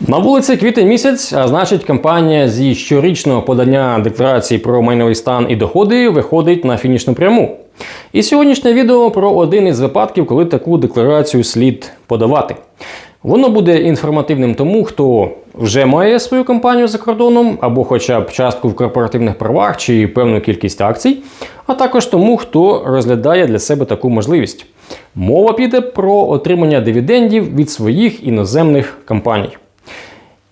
На вулиці квітень місяць, а значить, компанія зі щорічного подання декларації про майновий стан і доходи виходить на фінішну пряму. І сьогоднішнє відео про один із випадків, коли таку декларацію слід подавати. Воно буде інформативним тому, хто вже має свою компанію за кордоном, або хоча б частку в корпоративних правах чи певну кількість акцій, а також тому, хто розглядає для себе таку можливість. Мова піде про отримання дивідендів від своїх іноземних компаній.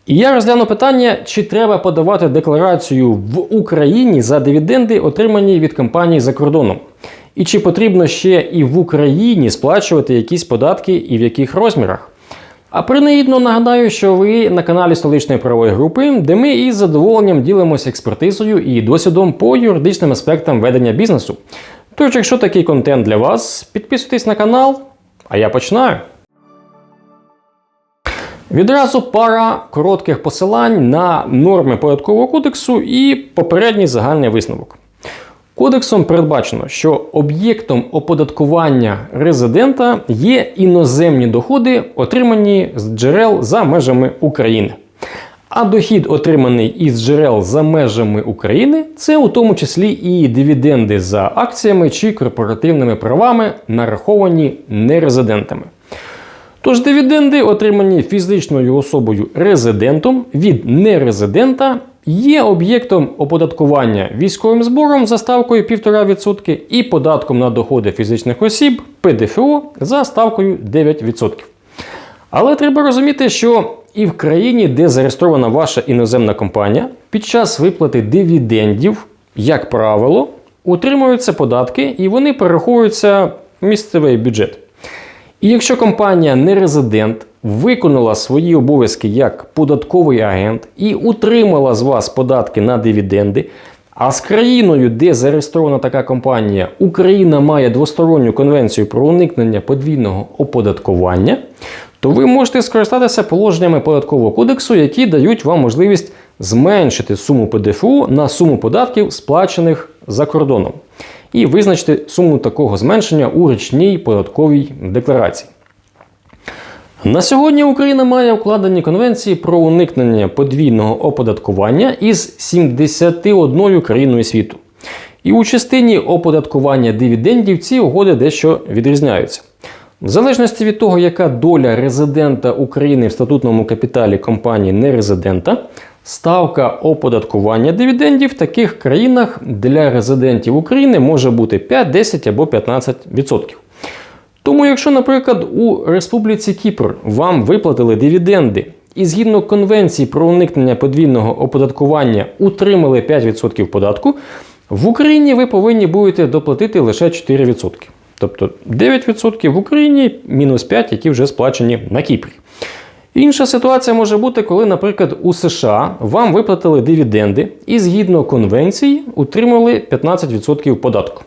І я розгляну питання, чи треба подавати декларацію в Україні за дивіденди, отримані від компаній за кордоном. І чи потрібно ще і в Україні сплачувати якісь податки і в яких розмірах. А принагідно нагадаю, що ви на каналі столичної правової групи, де ми із задоволенням ділимося експертизою і досвідом по юридичним аспектам ведення бізнесу. Тож, якщо такий контент для вас, підписуйтесь на канал, а я починаю. Відразу пара коротких посилань на норми податкового кодексу і попередній загальний висновок. Кодексом передбачено, що об'єктом оподаткування резидента є іноземні доходи, отримані з джерел за межами України. А дохід, отриманий із джерел за межами України, це у тому числі і дивіденди за акціями чи корпоративними правами, нараховані нерезидентами. Тож дивіденди, отримані фізичною особою резидентом від нерезидента, є об'єктом оподаткування військовим збором за ставкою 1,5% і податком на доходи фізичних осіб ПДФО за ставкою 9%. Але треба розуміти, що і в країні, де зареєстрована ваша іноземна компанія, під час виплати дивідендів, як правило, утримуються податки і вони перераховуються в місцевий бюджет. І якщо компанія не резидент виконала свої обов'язки як податковий агент і утримала з вас податки на дивіденди, а з країною, де зареєстрована така компанія, Україна має двосторонню конвенцію про уникнення подвійного оподаткування, то ви можете скористатися положеннями податкового кодексу, які дають вам можливість зменшити суму ПДФО на суму податків, сплачених за кордоном і визначити суму такого зменшення у річній податковій декларації. На сьогодні Україна має укладені конвенції про уникнення подвійного оподаткування із 71 країною світу. І у частині оподаткування дивідендів ці угоди дещо відрізняються. В залежності від того, яка доля резидента України в статутному капіталі компанії нерезидента, ставка оподаткування дивідендів в таких країнах для резидентів України може бути 5, 10 або 15%. Тому, якщо, наприклад, у Республіці Кіпр вам виплатили дивіденди і згідно конвенції про уникнення подвійного оподаткування утримали 5% податку, в Україні ви повинні будете доплатити лише 4%. Тобто 9% в Україні, мінус 5, які вже сплачені на Кіпрі. Інша ситуація може бути, коли, наприклад, у США вам виплатили дивіденди і згідно конвенції утримали 15% податку.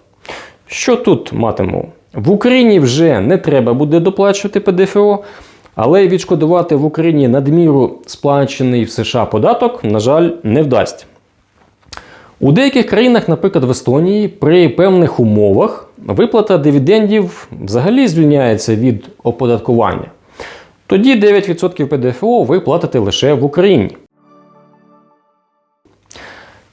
Що тут матимемо? В Україні вже не треба буде доплачувати ПДФО, але відшкодувати в Україні надміру сплачений в США податок, на жаль, не вдасться. У деяких країнах, наприклад, в Естонії, при певних умовах виплата дивідендів взагалі звільняється від оподаткування. Тоді 9% ПДФО ви платите лише в Україні.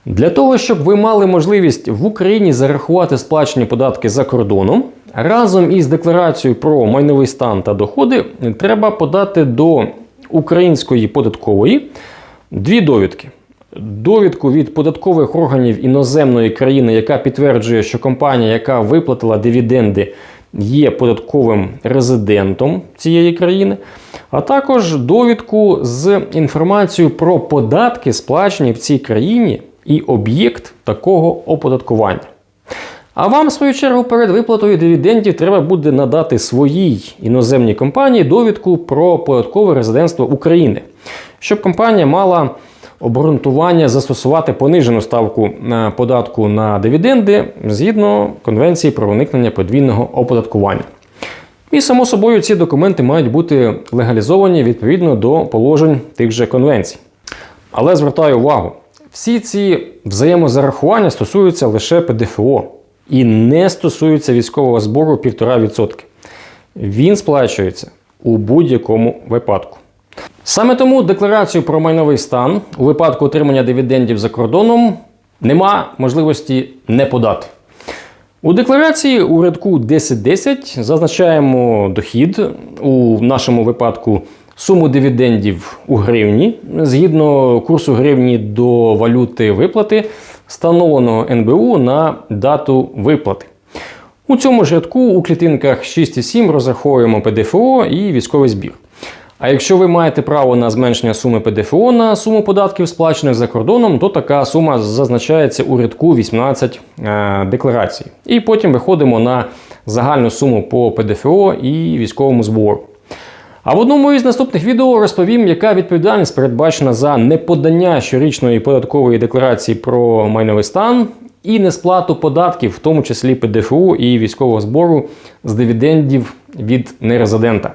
Для того, щоб ви мали можливість в Україні зарахувати сплачені податки за кордоном, разом із декларацією про майновий стан та доходи треба подати до української податкової дві довідки. Довідку від податкових органів іноземної країни, яка підтверджує, що компанія, яка виплатила дивіденди, є податковим резидентом цієї країни, а також довідку з інформацією про податки, сплачені в цій країні, і об'єкт такого оподаткування. А вам, в свою чергу, перед виплатою дивідендів треба буде надати своїй іноземній компанії довідку про податкове резидентство України, щоб компанія мала обґрунтування застосувати понижену ставку податку на дивіденди згідно Конвенції про уникнення подвійного оподаткування. І, само собою, ці документи мають бути легалізовані відповідно до положень тих же конвенцій. Але звертаю увагу, всі ці взаємозарахування стосуються лише ПДФО і не стосуються військового збору 1,5%. Він сплачується у будь-якому випадку. Саме тому декларацію про майновий стан у випадку отримання дивідендів за кордоном нема можливості не подати. У декларації у рядку 1010 зазначаємо дохід, у нашому випадку суму дивідендів у гривні. Згідно курсу гривні до валюти виплати, встановленого НБУ на дату виплати. У цьому ж рядку у клітинках 6 і 7 розраховуємо ПДФО і військовий збір. А якщо ви маєте право на зменшення суми ПДФО на суму податків, сплачених за кордоном, то така сума зазначається у рядку 18 е, декларацій. І потім виходимо на загальну суму по ПДФО і військовому збору. А в одному із наступних відео розповім, яка відповідальність передбачена за неподання щорічної податкової декларації про майновий стан і несплату податків, в тому числі ПДФО і військового збору з дивідендів від нерезидента.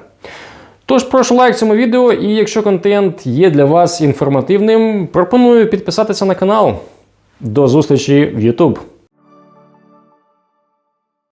Тож прошу лайк цьому відео, і якщо контент є для вас інформативним, пропоную підписатися на канал. До зустрічі в YouTube.